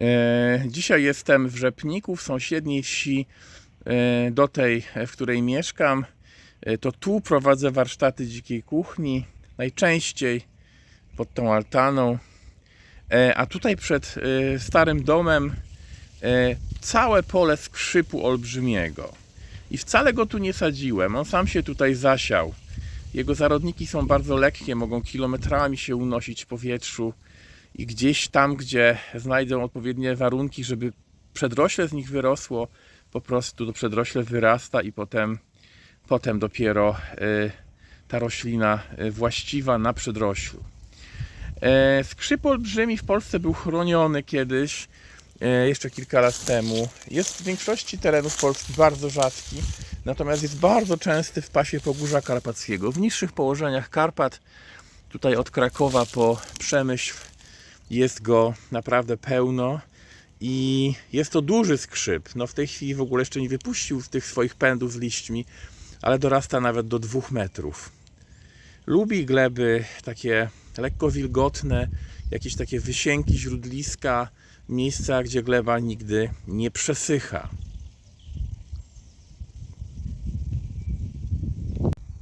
E, Dzisiaj jestem w Rzepniku, w sąsiedniej wsi e, do tej, w której mieszkam. E, To tu prowadzę warsztaty dzikiej kuchni, najczęściej pod tą altaną. A tutaj przed starym domem całe pole skrzypu olbrzymiego. I wcale go tu nie sadziłem, on sam się tutaj zasiał. Jego zarodniki są bardzo lekkie, mogą kilometrami się unosić w powietrzu i gdzieś tam, gdzie znajdą odpowiednie warunki, żeby przedrośle z nich wyrosło, po prostu to przedrośle wyrasta i potem, potem dopiero y, ta roślina y, właściwa na przedroślu. E, Skrzyp olbrzymi w Polsce był chroniony kiedyś, e, jeszcze kilka lat temu. Jest w większości terenów Polski bardzo rzadki, natomiast jest bardzo częsty w pasie Pogórza Karpackiego. W niższych położeniach Karpat, tutaj od Krakowa po Przemyśl, jest go naprawdę pełno i jest to duży skrzyp. No w tej chwili w ogóle jeszcze nie wypuścił tych swoich pędów z liśćmi, ale dorasta nawet do dwóch metrów. Lubi gleby takie lekko wilgotne, jakieś takie wysięki, źródliska, miejsca, gdzie gleba nigdy nie przesycha.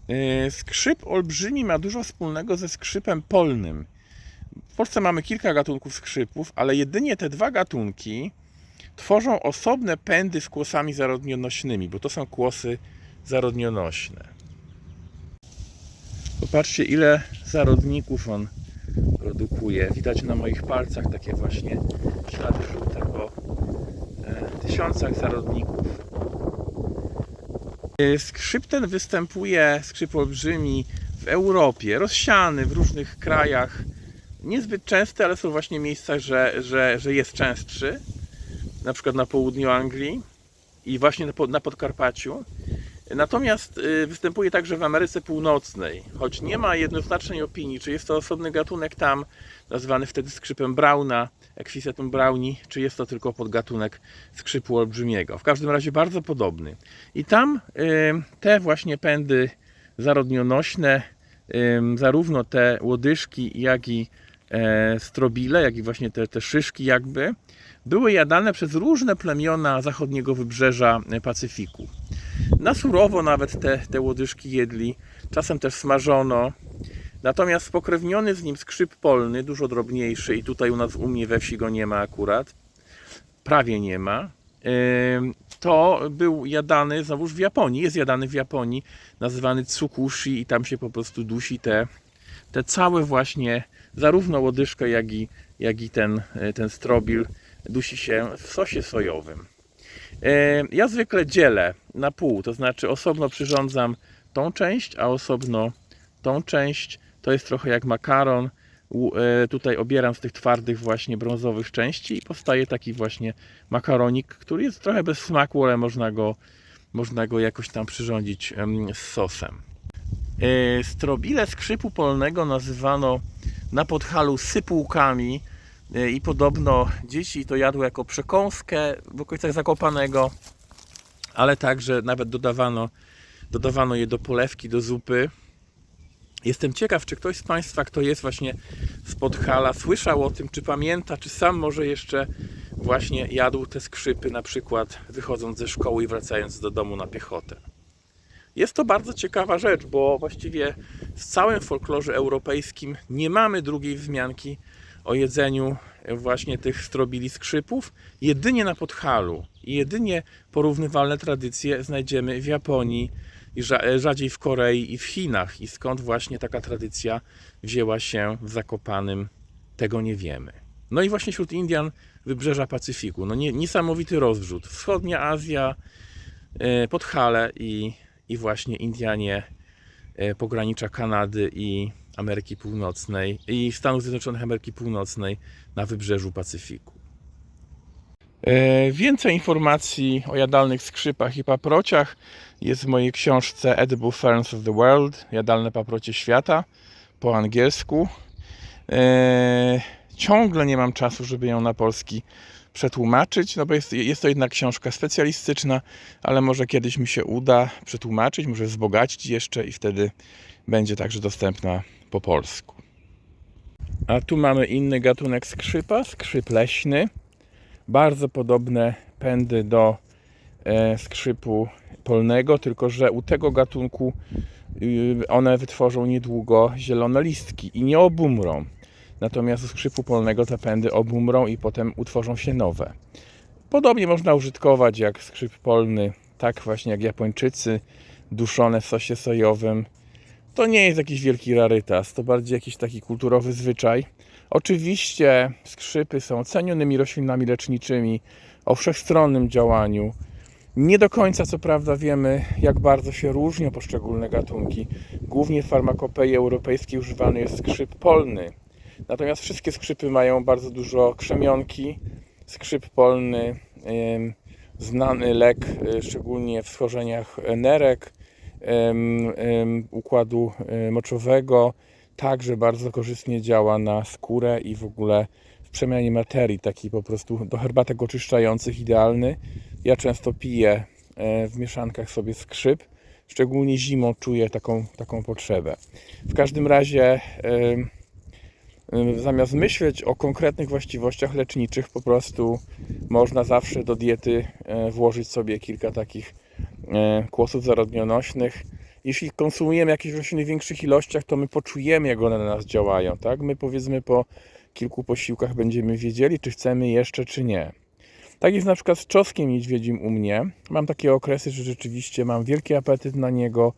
Yy, Skrzyp olbrzymi ma dużo wspólnego ze skrzypem polnym. W Polsce mamy kilka gatunków skrzypów, ale jedynie te dwa gatunki tworzą osobne pędy z kłosami zarodnionośnymi, bo to są kłosy zarodnionośne. Popatrzcie, ile zarodników on produkuje. Widać na moich palcach takie właśnie ślady żółte po e, tysiącach zarodników. E, Skrzyp ten występuje, skrzyp olbrzymi, w Europie, rozsiany w różnych krajach. Niezbyt częsty, ale są właśnie miejsca, że, że, że jest częstszy. Na przykład na południu Anglii i właśnie na, Pod- na Podkarpaciu. Natomiast y, występuje także w Ameryce Północnej, choć nie ma jednoznacznej opinii, czy jest to osobny gatunek tam, nazwany wtedy skrzypem Brauna, Equisetum browni, czy jest to tylko podgatunek skrzypu olbrzymiego. W każdym razie bardzo podobny. I tam y, te właśnie pędy zarodnionośne, zarówno te łodyżki, jak i strobile, jak i właśnie te, te szyszki jakby, były jadane przez różne plemiona zachodniego wybrzeża e, Pacyfiku. Na surowo nawet te, te łodyżki jedli, czasem też smażono. Natomiast spokrewniony z nim skrzyp polny, dużo drobniejszy, i tutaj u nas u mnie we wsi go nie ma akurat, prawie nie ma, to był jadany znowuż w Japonii. Jest jadany w Japonii, nazywany tsukushi, i tam się po prostu dusi te, te całe właśnie, zarówno łodyżkę, jak i, jak i ten, e, ten strobil, dusi się w sosie sojowym. E, Ja zwykle dzielę na pół, to znaczy osobno przyrządzam tą część, a osobno tą część. To jest trochę jak makaron. E, Tutaj obieram z tych twardych właśnie brązowych części i powstaje taki właśnie makaronik, który jest trochę bez smaku, ale można go, można go jakoś tam przyrządzić z sosem. E, Strobile skrzypu polnego nazywano na podhalu sypułkami e, i podobno dzieci to jadły jako przekąskę w okolicach Zakopanego, ale także nawet dodawano, dodawano je do polewki, do zupy. Jestem ciekaw, czy ktoś z Państwa, kto jest właśnie z Podhala, słyszał o tym, czy pamięta, czy sam może jeszcze właśnie jadł te skrzypy, na przykład wychodząc ze szkoły i wracając do domu na piechotę. Jest to bardzo ciekawa rzecz, bo właściwie w całym folklorze europejskim nie mamy drugiej wzmianki o jedzeniu właśnie tych strobili skrzypów. Jedynie na Podhalu i jedynie porównywalne tradycje znajdziemy w Japonii, i rza- rzadziej w Korei i w Chinach. I skąd właśnie taka tradycja wzięła się w Zakopanym, tego nie wiemy. No i właśnie wśród Indian wybrzeża Pacyfiku. No nie, niesamowity rozrzut. Wschodnia Azja, e, Podhale i, i właśnie Indianie e, pogranicza Kanady i Ameryki Północnej i Stanów Zjednoczonych Ameryki Północnej na wybrzeżu Pacyfiku. E, Więcej informacji o jadalnych skrzypach i paprociach jest w mojej książce Edible Ferns of the World Jadalne paprocie świata po angielsku. E, Ciągle nie mam czasu, żeby ją na polski przetłumaczyć, no bo jest, jest to jednak książka specjalistyczna, ale może kiedyś mi się uda przetłumaczyć, może wzbogacić jeszcze i wtedy będzie także dostępna po polsku. A tu mamy inny gatunek skrzypa, skrzyp leśny. bardzo podobne pędy do e, skrzypu polnego, tylko że u tego gatunku y, one wytworzą niedługo zielone listki i nie obumrą. Natomiast u skrzypu polnego te pędy obumrą i potem utworzą się nowe. Podobnie można użytkować jak skrzyp polny, tak właśnie jak Japończycy, duszone w sosie sojowym. To nie jest jakiś wielki rarytas, to bardziej jakiś taki kulturowy zwyczaj. Oczywiście skrzypy są cenionymi roślinami leczniczymi o wszechstronnym działaniu. Nie do końca, co prawda, wiemy, jak bardzo się różnią poszczególne gatunki. Głównie w farmakopei europejskiej używany jest skrzyp polny. Natomiast wszystkie skrzypy mają bardzo dużo krzemionki. Skrzyp polny, znany lek, e, szczególnie w schorzeniach nerek, układu e, moczowego. Także bardzo korzystnie działa na skórę i w ogóle w przemianie materii, taki po prostu do herbatek oczyszczających idealny. Ja często piję e, w mieszankach sobie skrzyp, szczególnie zimą czuję taką, taką potrzebę. W każdym razie em, zamiast myśleć o konkretnych właściwościach leczniczych, po prostu można zawsze do diety e, włożyć sobie kilka takich e, kłosów zarodnionośnych. Jeśli konsumujemy jakieś rośliny w większych ilościach, to my poczujemy, jak one na nas działają. Tak? My powiedzmy po kilku posiłkach będziemy wiedzieli, czy chcemy jeszcze, czy nie. Tak jest na przykład z czosnkiem niedźwiedzim u mnie. Mam takie okresy, że rzeczywiście mam wielki apetyt na niego,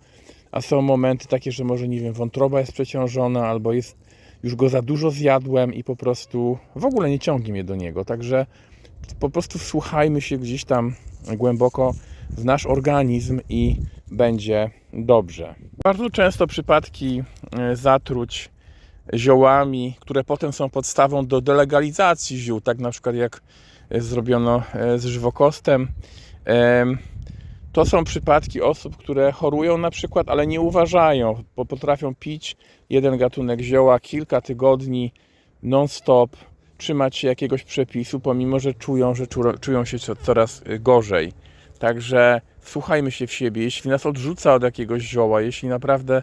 a są momenty takie, że może nie wiem, wątroba jest przeciążona, albo jest już go za dużo zjadłem i po prostu w ogóle nie ciągnie mnie do niego. Także po prostu wsłuchajmy się gdzieś tam głęboko w nasz organizm i będzie dobrze. Bardzo często przypadki e, zatruć ziołami, które potem są podstawą do delegalizacji ziół, tak na przykład jak zrobiono e, z żywokostem. To są przypadki osób, które chorują na przykład, ale nie uważają, bo potrafią pić jeden gatunek zioła kilka tygodni non-stop, trzymać się jakiegoś przepisu, pomimo że czują, że czu- czują się co- coraz y, gorzej. Także słuchajmy się w siebie. Jeśli nas odrzuca od jakiegoś zioła, jeśli naprawdę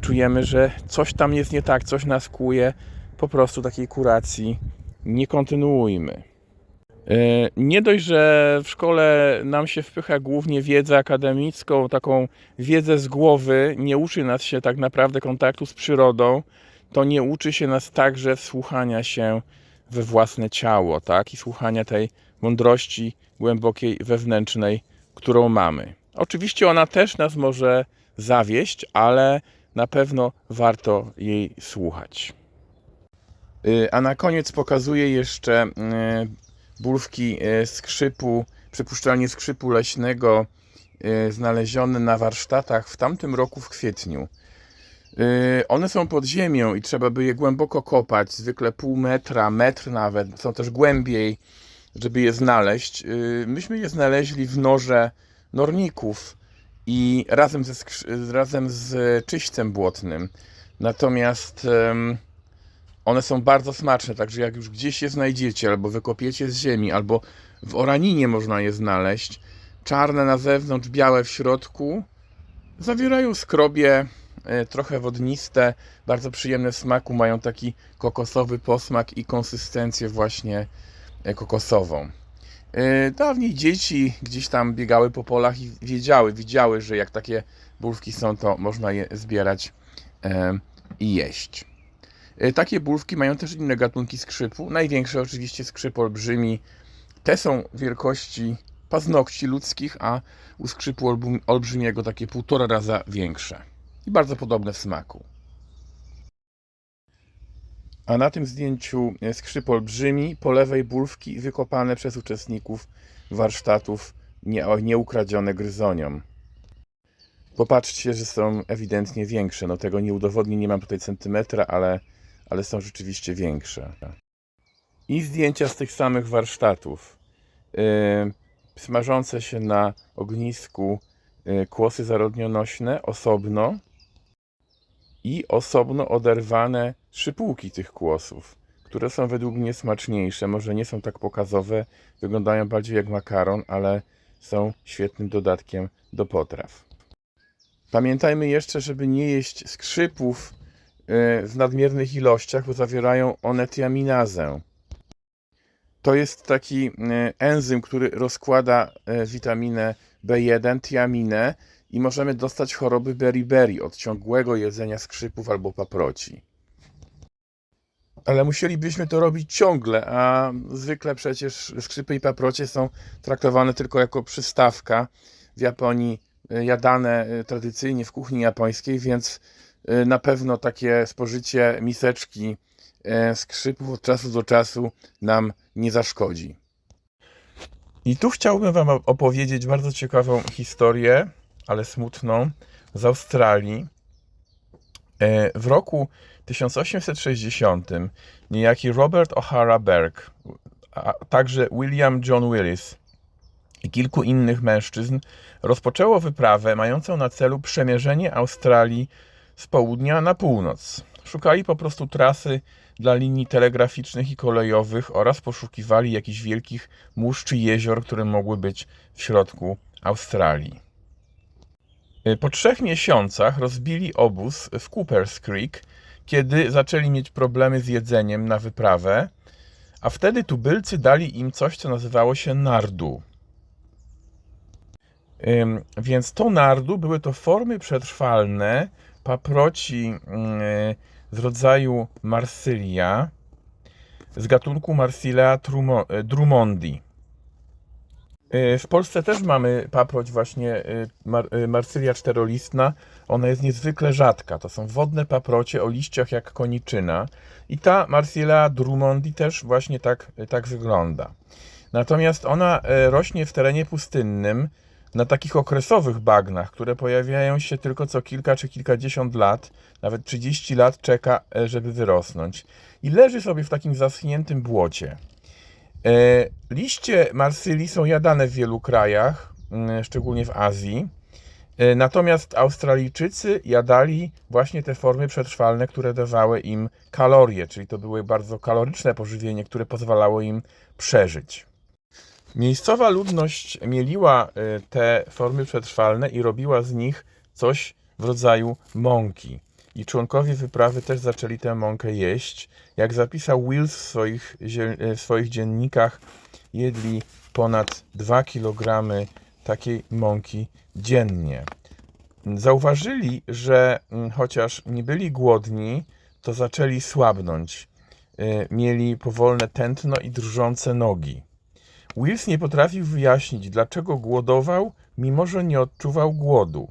czujemy, że coś tam jest nie tak, coś nas kłuje, po prostu takiej kuracji nie kontynuujmy. E, Nie dość, że w szkole nam się wpycha głównie wiedzę akademicką, taką wiedzę z głowy, nie uczy nas się tak naprawdę kontaktu z przyrodą, to nie uczy się nas także wsłuchania się we własne ciało, tak? I słuchania tej mądrości głębokiej, wewnętrznej, którą mamy. Oczywiście ona też nas może zawieść, ale na pewno warto jej słuchać. Y, A na koniec pokazuję jeszcze y, bulwki y, skrzypu, przypuszczalnie skrzypu leśnego, y, znalezione na warsztatach w tamtym roku w kwietniu. Y, One są pod ziemią i trzeba by je głęboko kopać, zwykle pół metra, metr nawet, są też głębiej, żeby je znaleźć. Myśmy je znaleźli w norze norników i razem ze, razem z czyśćcem błotnym. Natomiast one są bardzo smaczne, także jak już gdzieś je znajdziecie, albo wykopiecie z ziemi, albo w oraninie można je znaleźć, czarne na zewnątrz, białe w środku, zawierają skrobie, e, trochę wodniste, bardzo przyjemne w smaku, mają taki kokosowy posmak i konsystencję właśnie e, kokosową. E, Dawniej dzieci gdzieś tam biegały po polach i wiedziały, widziały, że jak takie bulwki są, to można je zbierać i jeść. E, Takie bulwki mają też inne gatunki skrzypu. Największe oczywiście skrzyp olbrzymi. Te są wielkości paznokci ludzkich, a u skrzypu olbrzymiego takie półtora raza większe. I bardzo podobne w smaku. A na tym zdjęciu e, skrzyp olbrzymi, po lewej bulwki wykopane przez uczestników warsztatów, nie, nie ukradzione gryzoniom. Popatrzcie, że są ewidentnie większe. No tego nie udowodnię, nie mam tutaj centymetra, ale, ale są rzeczywiście większe. I zdjęcia z tych samych warsztatów. Yy, smażące się na ognisku yy, kłosy zarodnionośne osobno i osobno oderwane szypułki tych kłosów, które są według mnie smaczniejsze. Może nie są tak pokazowe, wyglądają bardziej jak makaron, ale są świetnym dodatkiem do potraw. Pamiętajmy jeszcze, żeby nie jeść skrzypów w nadmiernych ilościach, bo zawierają one tiaminazę. To jest taki e, enzym, który rozkłada e, witaminę B1, tiaminę i możemy dostać choroby beriberi od ciągłego jedzenia skrzypów albo paproci. Ale musielibyśmy to robić ciągle, a zwykle przecież skrzypy i paprocie są traktowane tylko jako przystawka w Japonii e, jadane e, tradycyjnie w kuchni japońskiej, więc e, na pewno takie spożycie miseczki skrzypów od czasu do czasu nam nie zaszkodzi. I tu chciałbym Wam opowiedzieć bardzo ciekawą historię, ale smutną, z Australii. E, W roku 1860 niejaki Robert O'Hara Berg, a także William John Willis i kilku innych mężczyzn rozpoczęło wyprawę mającą na celu przemierzenie Australii z południa na północ. Szukali po prostu trasy dla linii telegraficznych i kolejowych oraz poszukiwali jakichś wielkich mórz czy jezior, które mogły być w środku Australii. Y, Po trzech miesiącach rozbili obóz w Coopers Creek, kiedy zaczęli mieć problemy z jedzeniem na wyprawę, a wtedy tubylcy dali im coś, co nazywało się nardu. Więc to nardu były to formy przetrwalne paproci yy, z rodzaju Marsylia, z gatunku Marsilea trumo- e, drummondi. Yy, W Polsce też mamy paproć właśnie yy, Marsylia czterolistna. Ona jest niezwykle rzadka. To są wodne paprocie o liściach jak koniczyna. I ta Marsilea drummondi też właśnie tak, tak wygląda. Natomiast ona e, rośnie w terenie pustynnym, na takich okresowych bagnach, które pojawiają się tylko co kilka czy kilkadziesiąt lat, nawet 30 lat czeka, e, żeby wyrosnąć. I leży sobie w takim zaschniętym błocie. E, Liście marsylii są jadane w wielu krajach, szczególnie w Azji. E, Natomiast Australijczycy jadali właśnie te formy przetrwalne, które dawały im kalorie, czyli to były bardzo kaloryczne pożywienie, które pozwalało im przeżyć. Miejscowa ludność mieliła y, te formy przetrwalne i robiła z nich coś w rodzaju mąki. I członkowie wyprawy też zaczęli tę mąkę jeść. Jak zapisał Wills w swoich, y, w swoich dziennikach, jedli ponad 2 kg takiej mąki dziennie. Zauważyli, że mm, chociaż nie byli głodni, to zaczęli słabnąć. Y, Mieli powolne tętno i drżące nogi. Wills nie potrafił wyjaśnić, dlaczego głodował, mimo że nie odczuwał głodu.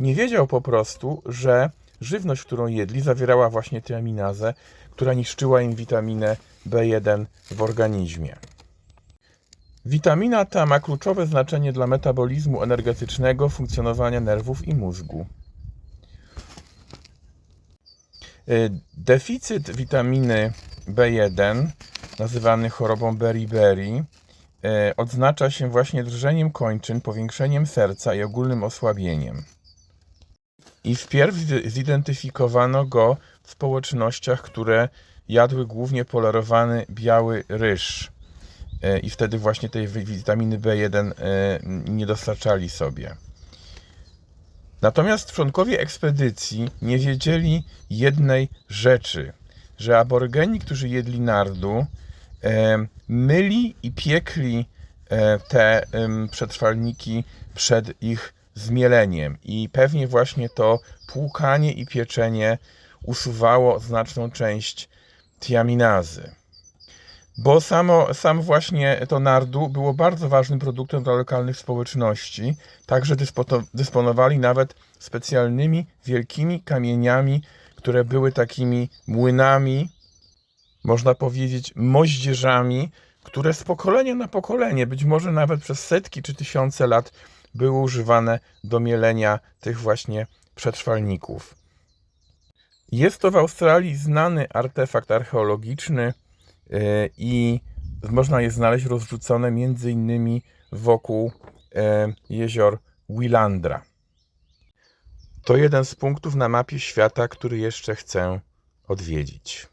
Nie wiedział po prostu, że żywność, którą jedli, zawierała właśnie tiaminazę, która niszczyła im witaminę B1 w organizmie. Witamina ta ma kluczowe znaczenie dla metabolizmu energetycznego, funkcjonowania nerwów i mózgu. Y, Deficyt witaminy B1, nazywany chorobą beriberi, e, odznacza się właśnie drżeniem kończyn, powiększeniem serca i ogólnym osłabieniem. I wpierw zi- zidentyfikowano go w społecznościach, które jadły głównie polerowany biały ryż. E, I wtedy właśnie tej wi- witaminy B1 e, nie dostarczali sobie. Natomiast członkowie ekspedycji nie wiedzieli jednej rzeczy, że aborygeni, którzy jedli nardu, e, myli i piekli e, te przetrwalniki przed ich zmieleniem. I pewnie właśnie to płukanie i pieczenie usuwało znaczną część tiaminazy. Bo samo, sam właśnie to nardu było bardzo ważnym produktem dla lokalnych społeczności. Także dysponowali nawet specjalnymi wielkimi kamieniami, które były takimi młynami, można powiedzieć moździerzami, które z pokolenia na pokolenie, być może nawet przez setki czy tysiące lat, były używane do mielenia tych właśnie przetrwalników. Jest to w Australii znany artefakt archeologiczny yy, i można je znaleźć rozrzucone innymi wokół yy, jezior Willandra. To jeden z punktów na mapie świata, który jeszcze chcę odwiedzić.